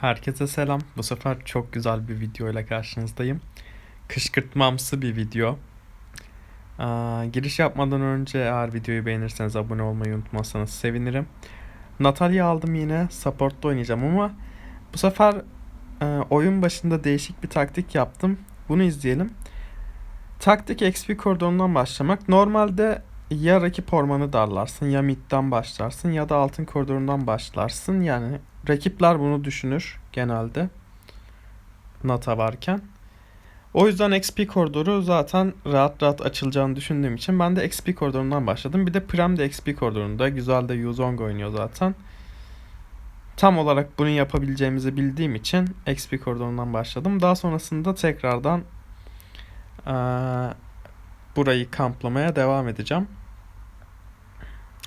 Herkese selam. Bu sefer çok güzel bir video ile karşınızdayım. Kışkırtmamsı bir video. Aa, giriş yapmadan önce eğer videoyu beğenirseniz abone olmayı unutmazsanız sevinirim. Natalya aldım yine. Support'ta oynayacağım ama bu sefer e, oyun başında değişik bir taktik yaptım. Bunu izleyelim. Taktik XP koridorundan başlamak. Normalde ya rakip ormanı darlarsın ya midden başlarsın ya da altın koridorundan başlarsın. Yani rakipler bunu düşünür genelde. Nata varken. O yüzden XP koridoru zaten rahat rahat açılacağını düşündüğüm için ben de XP koridorundan başladım. Bir de Prem de XP koridorunda. Güzel de Yuzong oynuyor zaten. Tam olarak bunu yapabileceğimizi bildiğim için XP koridorundan başladım. Daha sonrasında tekrardan eee, burayı kamplamaya devam edeceğim.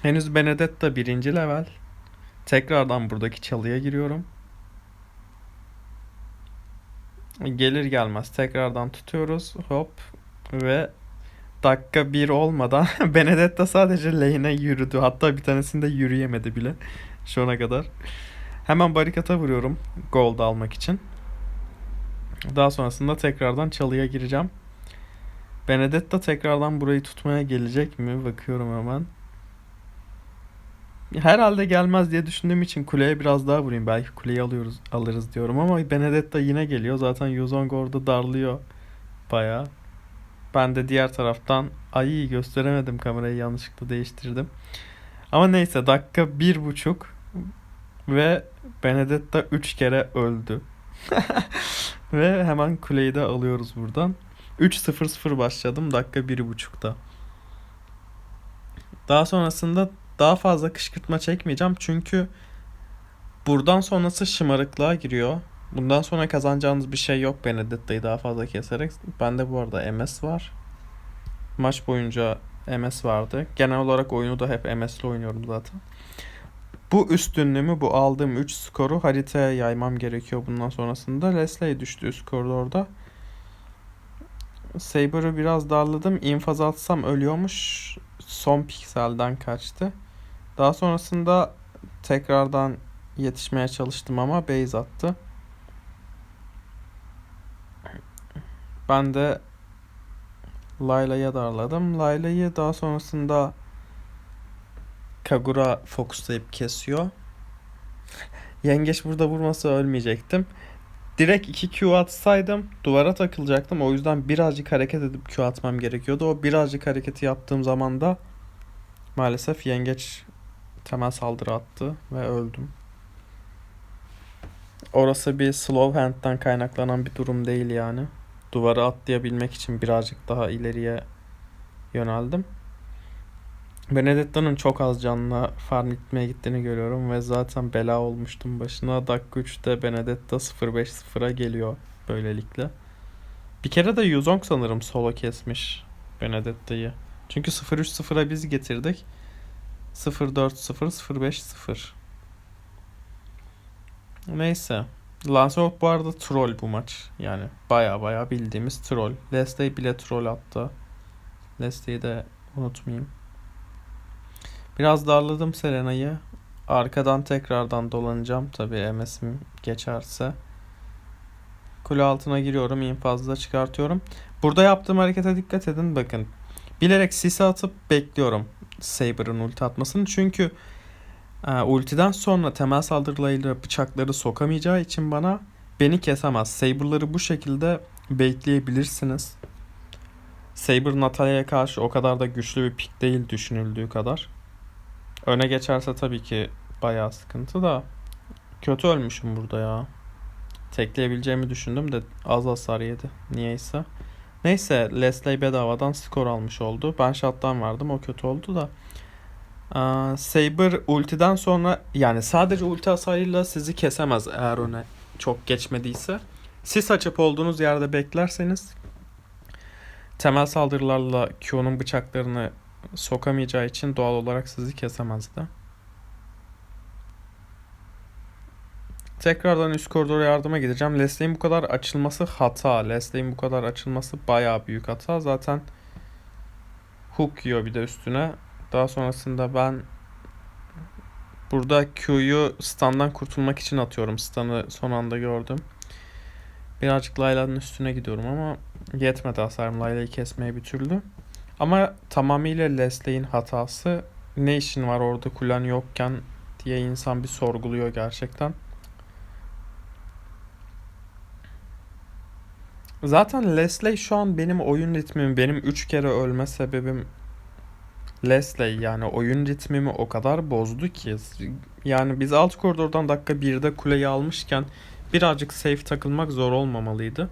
Henüz Benedetta birinci level. Tekrardan buradaki çalıya giriyorum. Gelir gelmez tekrardan tutuyoruz. Hop ve dakika bir olmadan Benedetta sadece lane'e yürüdü. Hatta bir tanesinde yürüyemedi bile şu ana kadar. Hemen barikata vuruyorum gold almak için. Daha sonrasında tekrardan çalıya gireceğim. Benedetta tekrardan burayı tutmaya gelecek mi? Bakıyorum hemen. Herhalde gelmez diye düşündüğüm için kuleye biraz daha vurayım. Belki kuleyi alıyoruz, alırız diyorum ama Benedetta yine geliyor. Zaten Yuzong orada darlıyor bayağı. Ben de diğer taraftan ay gösteremedim kamerayı yanlışlıkla değiştirdim. Ama neyse dakika bir buçuk ve Benedetta üç kere öldü. Ve hemen kuleyi de alıyoruz buradan. 3-0-0 başladım dakika bir buçukta. Daha sonrasında daha fazla kışkırtma çekmeyeceğim çünkü buradan sonrası şımarıklığa giriyor. Bundan sonra kazanacağınız bir şey yok Benedetta'yı daha fazla keserek. Bende bu arada MS var. Maç boyunca MS vardı. Genel olarak oyunu da hep MS'le oynuyorum zaten. Bu üstünlüğümü, bu aldığım 3 skoru haritaya yaymam gerekiyor bundan sonrasında. Leslie düştü üst koridorda. Saber'ı biraz darladım. İnfaz atsam ölüyormuş. Son pikselden kaçtı. Daha sonrasında tekrardan yetişmeye çalıştım ama base attı. Ben de Layla'ya darladım. Layla'yı daha sonrasında Kagura fokuslayıp kesiyor. Yengeç burada vurmasa ölmeyecektim. Direkt 2 Q atsaydım duvara takılacaktım. O yüzden birazcık hareket edip Q atmam gerekiyordu. O birazcık hareketi yaptığım zaman da maalesef yengeç temel saldırı attı ve öldüm. Orası bir slow hand'den kaynaklanan bir durum değil yani. Duvara atlayabilmek için birazcık daha ileriye yöneldim. Benedetta'nın çok az canla farm itmeye gittiğini görüyorum ve zaten bela olmuştum başına. Dakika 3'te Benedetta 0-5-0'a geliyor böylelikle. Bir kere de Yuzong sanırım solo kesmiş Benedetta'yı. Çünkü 0-3-0'a biz getirdik. 0-4-0-0-5-0. Neyse. Lancelot bu arada troll bu maç. Yani baya baya bildiğimiz troll. Leslie bile troll attı. Leslie'yi de unutmayayım. Biraz darladım Selena'yı. Arkadan tekrardan dolanacağım. Tabii MS'im geçerse. Kule altına giriyorum. infazda çıkartıyorum. Burada yaptığım harekete dikkat edin. Bakın. Bilerek sisi atıp bekliyorum. Saber'ın ulti atmasını. Çünkü e, ultiden sonra temel saldırılarıyla bıçakları sokamayacağı için bana beni kesemez. Saber'ları bu şekilde baitleyebilirsiniz. Saber Natalia'ya karşı o kadar da güçlü bir pick değil düşünüldüğü kadar. Öne geçerse tabii ki bayağı sıkıntı da kötü ölmüşüm burada ya. Tekleyebileceğimi düşündüm de az hasar yedi. Niyeyse. Neyse Leslie bedavadan skor almış oldu. Ben shot'tan vardım o kötü oldu da. Aa, Saber ultiden sonra yani sadece ulti hasarıyla sizi kesemez eğer öne çok geçmediyse. Sis açıp olduğunuz yerde beklerseniz temel saldırılarla Q'nun bıçaklarını sokamayacağı için doğal olarak sizi kesemezdi. Tekrardan üst koridora yardıma gideceğim. Leslie'nin bu kadar açılması hata. Leslie'nin bu kadar açılması bayağı büyük hata. Zaten hook yiyor bir de üstüne. Daha sonrasında ben Burada Q'yu stun'dan kurtulmak için atıyorum. Stun'ı son anda gördüm. Birazcık Layla'nın üstüne gidiyorum ama yetmedi hasarım Layla'yı kesmeye bir türlü. Ama tamamıyla Leslie'in hatası. Ne işin var orada kulen yokken diye insan bir sorguluyor gerçekten. Zaten Leslie şu an benim oyun ritmim, benim 3 kere ölme sebebim Leslie yani oyun ritmimi o kadar bozdu ki. Yani biz alt koridordan dakika 1'de kuleyi almışken birazcık safe takılmak zor olmamalıydı.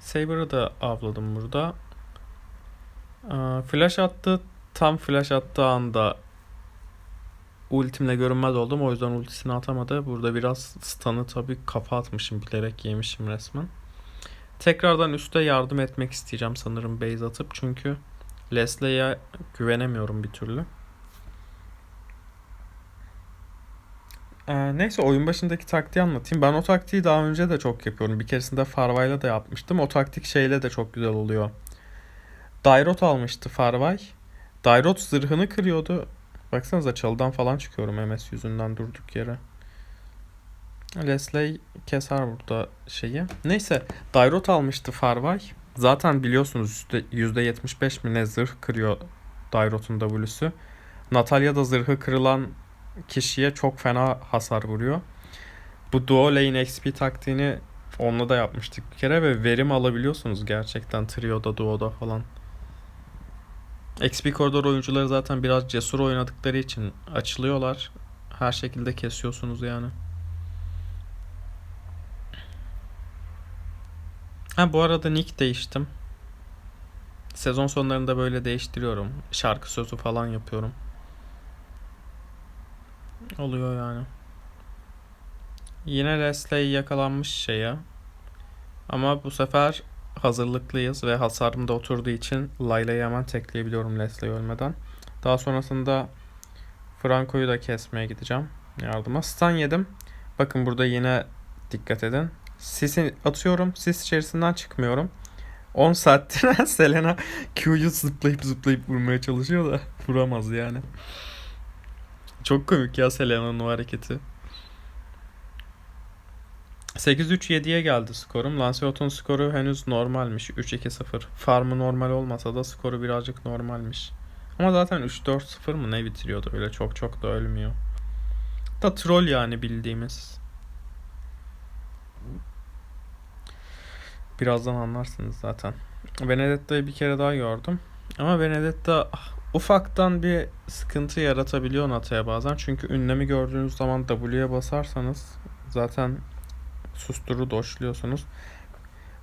Saber'ı da avladım burada. Flash attı. Tam flash attığı anda ultimle görünmez oldum. O yüzden ultisini atamadı. Burada biraz stun'ı tabii kafa atmışım. Bilerek yemişim resmen. Tekrardan üste yardım etmek isteyeceğim sanırım base atıp. Çünkü Leslie'ye güvenemiyorum bir türlü. Ee, neyse oyun başındaki taktiği anlatayım. Ben o taktiği daha önce de çok yapıyorum. Bir keresinde Farvay'la da yapmıştım. O taktik şeyle de çok güzel oluyor. Dairot almıştı Farvay. Dairot zırhını kırıyordu. Baksanıza çalıdan falan çıkıyorum MS yüzünden durduk yere. Leslie keser burada şeyi. Neyse Dairot almıştı Farvay. Zaten biliyorsunuz %75 mi ne zırh kırıyor Dairot'un W'sü. Natalya da zırhı kırılan kişiye çok fena hasar vuruyor. Bu duo lane XP taktiğini onunla da yapmıştık bir kere ve verim alabiliyorsunuz gerçekten Trio'da, Duo'da falan. XP koridor oyuncuları zaten biraz cesur oynadıkları için açılıyorlar. Her şekilde kesiyorsunuz yani. Ha bu arada nick değiştim. Sezon sonlarında böyle değiştiriyorum. Şarkı sözü falan yapıyorum. Oluyor yani. Yine Leslie yakalanmış şeye. Ama bu sefer hazırlıklıyız ve hasarım da oturduğu için Layla'yı hemen tekleyebiliyorum Leslie ölmeden. Daha sonrasında Franco'yu da kesmeye gideceğim yardıma. Stun yedim. Bakın burada yine dikkat edin. Sis'i atıyorum. Sis içerisinden çıkmıyorum. 10 saattir Selena Q'yu zıplayıp zıplayıp vurmaya çalışıyor da vuramaz yani. Çok komik ya Selena'nın o hareketi. 8-3-7'ye geldi skorum. Lancelot'un skoru henüz normalmiş. 3-2-0. Farmı normal olmasa da skoru birazcık normalmiş. Ama zaten 3-4-0 mı ne bitiriyordu öyle çok çok da ölmüyor. Da troll yani bildiğimiz. Birazdan anlarsınız zaten. Benedetta'yı bir kere daha gördüm. Ama Benedetta ah, ufaktan bir sıkıntı yaratabiliyor Nata'ya bazen. Çünkü ünlemi gördüğünüz zaman W'ye basarsanız zaten susturu doşluyorsunuz.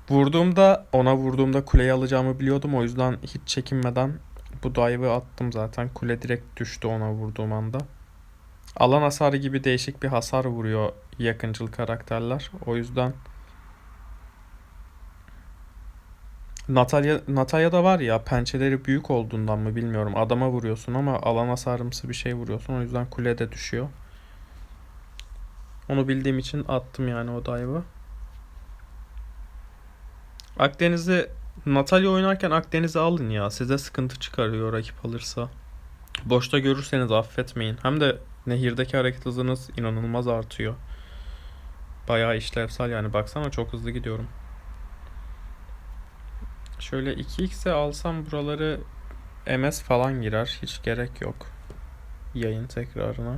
Vurduğumda ona vurduğumda kuleyi alacağımı biliyordum. O yüzden hiç çekinmeden bu dive'ı attım zaten. Kule direkt düştü ona vurduğum anda. Alan hasarı gibi değişik bir hasar vuruyor yakıncıl karakterler. O yüzden Natalya Natalya da var ya pençeleri büyük olduğundan mı bilmiyorum. Adama vuruyorsun ama alan hasarımsı bir şey vuruyorsun. O yüzden kule de düşüyor. Onu bildiğim için attım yani o dive'ı. Akdeniz'i Natalya oynarken Akdeniz'i alın ya. Size sıkıntı çıkarıyor rakip alırsa. Boşta görürseniz affetmeyin. Hem de nehirdeki hareket hızınız inanılmaz artıyor. Bayağı işlevsel yani. Baksana çok hızlı gidiyorum. Şöyle 2x'e alsam buraları MS falan girer. Hiç gerek yok. Yayın tekrarına.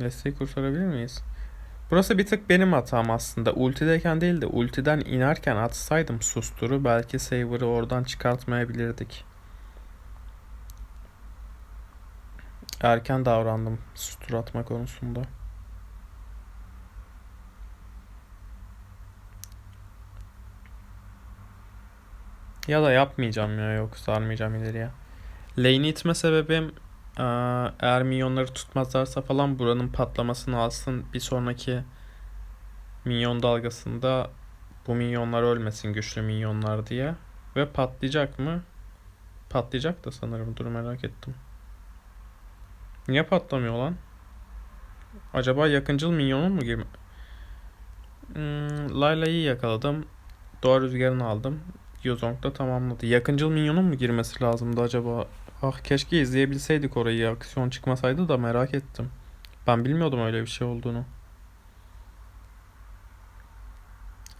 Nesli'yi kurtarabilir miyiz? Burası bir tık benim hatam aslında. Ultideyken değil de ultiden inerken atsaydım susturu belki Saber'ı oradan çıkartmayabilirdik. Erken davrandım sustur atma konusunda. Ya da yapmayacağım ya yok sarmayacağım ileriye. Lane'i itme sebebim eğer minyonları tutmazlarsa falan buranın patlamasını alsın. Bir sonraki minyon dalgasında bu minyonlar ölmesin güçlü minyonlar diye. Ve patlayacak mı? Patlayacak da sanırım. Dur merak ettim. Niye patlamıyor lan? Acaba yakıncıl minyonun mu girme? Hmm, Layla'yı yakaladım. Doğa rüzgarını aldım. Yuzong da tamamladı. Yakıncıl minyonun mu girmesi lazımdı acaba? Ah keşke izleyebilseydik orayı. Aksiyon çıkmasaydı da merak ettim. Ben bilmiyordum öyle bir şey olduğunu.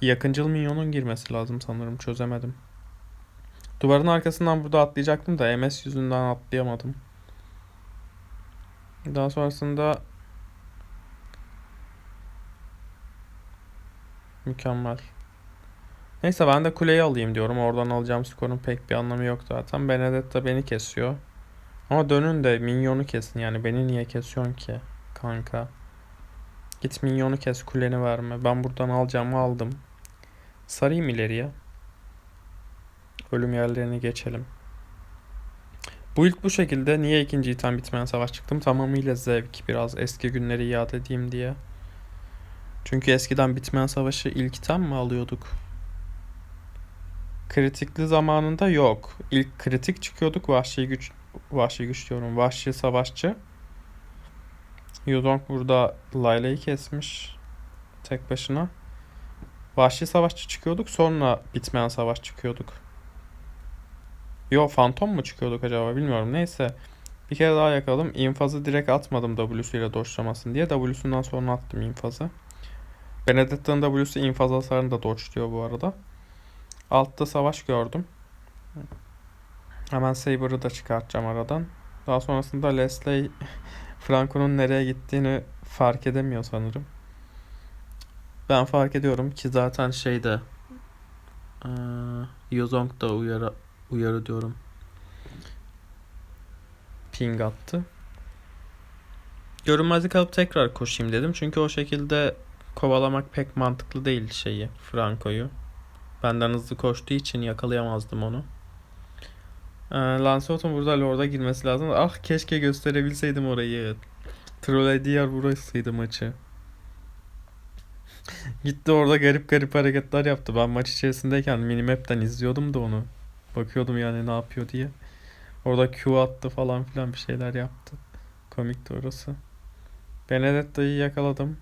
Yakıncıl minyonun girmesi lazım sanırım. Çözemedim. Duvarın arkasından burada atlayacaktım da MS yüzünden atlayamadım. Daha sonrasında mükemmel. Neyse ben de kuleyi alayım diyorum. Oradan alacağım skorun pek bir anlamı yok zaten. Benedetta beni kesiyor. Ama dönün de minyonu kesin yani. Beni niye kesiyorsun ki kanka? Git minyonu kes kuleni verme. Ben buradan alacağımı aldım. Sarayım ileriye. Ölüm yerlerini geçelim. Bu ilk bu şekilde niye ikinci item bitmeyen savaş çıktım? Tamamıyla zevk. Biraz eski günleri iade edeyim diye. Çünkü eskiden bitmeyen savaşı ilk item mi alıyorduk? Kritikli zamanında yok. İlk kritik çıkıyorduk. Vahşi güç vahşi güç diyorum. Vahşi savaşçı. Yuzong burada Layla'yı kesmiş. Tek başına. Vahşi savaşçı çıkıyorduk. Sonra bitmeyen savaş çıkıyorduk. Yo fantom mu çıkıyorduk acaba bilmiyorum. Neyse. Bir kere daha yakalım. İnfazı direkt atmadım W'suyla doşlamasın diye. W'sundan sonra attım infazı. Benedetta'nın W'su infaz hasarını da doçluyor bu arada. Altta savaş gördüm. Hemen Saber'ı da çıkartacağım aradan. Daha sonrasında Leslie Franco'nun nereye gittiğini fark edemiyor sanırım. Ben fark ediyorum ki zaten şeyde eee Yozong da uyarı uyarı diyorum. Ping attı. Görünmezlik alıp tekrar koşayım dedim. Çünkü o şekilde kovalamak pek mantıklı değil şeyi Franco'yu. Benden hızlı koştuğu için yakalayamazdım onu. Ee, Lancelot'un burada Lord'a girmesi lazım. Ah keşke gösterebilseydim orayı. Troll diğer burasıydı maçı. Gitti orada garip garip hareketler yaptı. Ben maç içerisindeyken minimap'ten izliyordum da onu. Bakıyordum yani ne yapıyor diye. Orada Q attı falan filan bir şeyler yaptı. Komikti orası. Benedetta'yı yakaladım.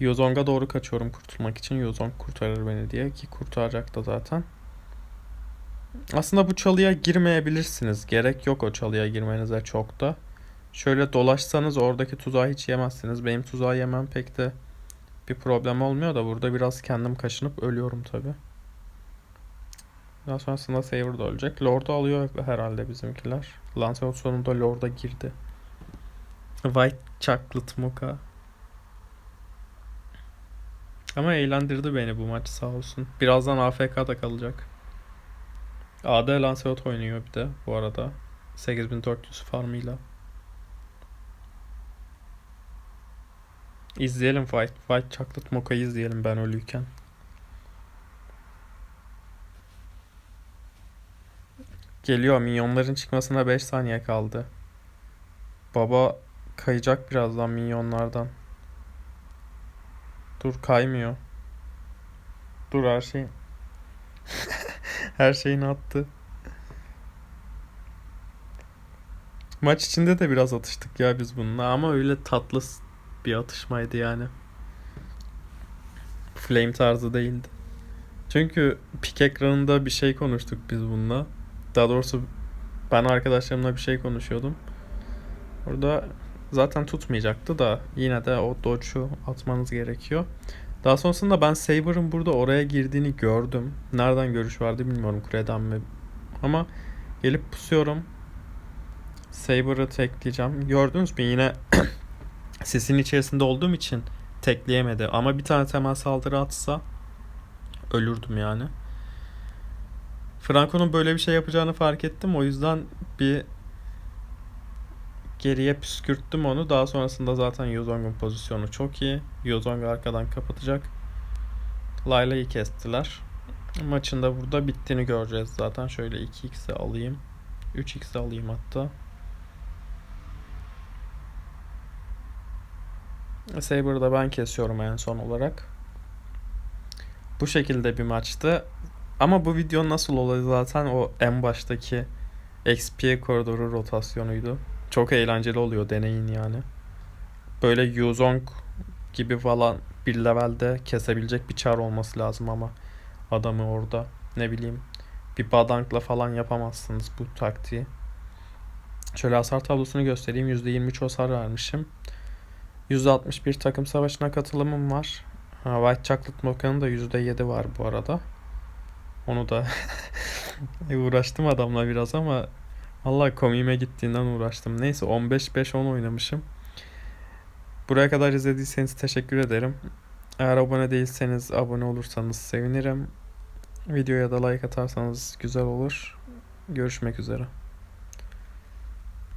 Yozong'a doğru kaçıyorum kurtulmak için. Yozong kurtarır beni diye ki kurtaracak da zaten. Aslında bu çalıya girmeyebilirsiniz. Gerek yok o çalıya girmenize çok da. Şöyle dolaşsanız oradaki tuzağı hiç yemezsiniz. Benim tuzağı yemem pek de bir problem olmuyor da burada biraz kendim kaşınıp ölüyorum tabi. Daha sonrasında Saver da ölecek. Lord'u alıyor herhalde bizimkiler. Lancelot sonunda Lord'a girdi. White Chocolate Mocha. Ama eğlendirdi beni bu maç sağ olsun. Birazdan AFK'da kalacak. AD Lancelot oynuyor bir de bu arada. 8400 farmıyla. İzleyelim White, White Chocolate Mocha'yı izleyelim ben ölüyken. Geliyor. Minyonların çıkmasına 5 saniye kaldı. Baba kayacak birazdan minyonlardan. Dur kaymıyor. Dur her şey. her şeyini attı. Maç içinde de biraz atıştık ya biz bununla ama öyle tatlı bir atışmaydı yani. Flame tarzı değildi. Çünkü pik ekranında bir şey konuştuk biz bununla. Daha doğrusu ben arkadaşlarımla bir şey konuşuyordum. Orada zaten tutmayacaktı da yine de o dodge'u atmanız gerekiyor. Daha sonrasında ben Saber'ın burada oraya girdiğini gördüm. Nereden görüş vardı bilmiyorum kuleden mi. Ama gelip pusuyorum. Saber'ı tekleyeceğim. Gördünüz mü yine sesin içerisinde olduğum için tekleyemedi. Ama bir tane temel saldırı atsa ölürdüm yani. Franco'nun böyle bir şey yapacağını fark ettim. O yüzden bir geriye püskürttüm onu. Daha sonrasında zaten Yozong'un pozisyonu çok iyi. Yozong arkadan kapatacak. Layla'yı kestiler. Maçın da burada bittiğini göreceğiz zaten. Şöyle 2x'e alayım. 3x'e alayım hatta. Saber'ı da ben kesiyorum en son olarak. Bu şekilde bir maçtı. Ama bu video nasıl oluyor zaten o en baştaki XP koridoru rotasyonuydu. Çok eğlenceli oluyor deneyin yani. Böyle Yuzong gibi falan bir levelde kesebilecek bir çar olması lazım ama adamı orada ne bileyim bir badankla falan yapamazsınız bu taktiği. Şöyle hasar tablosunu göstereyim. %23 hasar vermişim. %61 takım savaşına katılımım var. White Chocolate Mocha'nın da %7 var bu arada. Onu da uğraştım adamla biraz ama Allah komiğime gittiğinden uğraştım. Neyse 15-5-10 oynamışım. Buraya kadar izlediyseniz teşekkür ederim. Eğer abone değilseniz abone olursanız sevinirim. Videoya da like atarsanız güzel olur. Görüşmek üzere.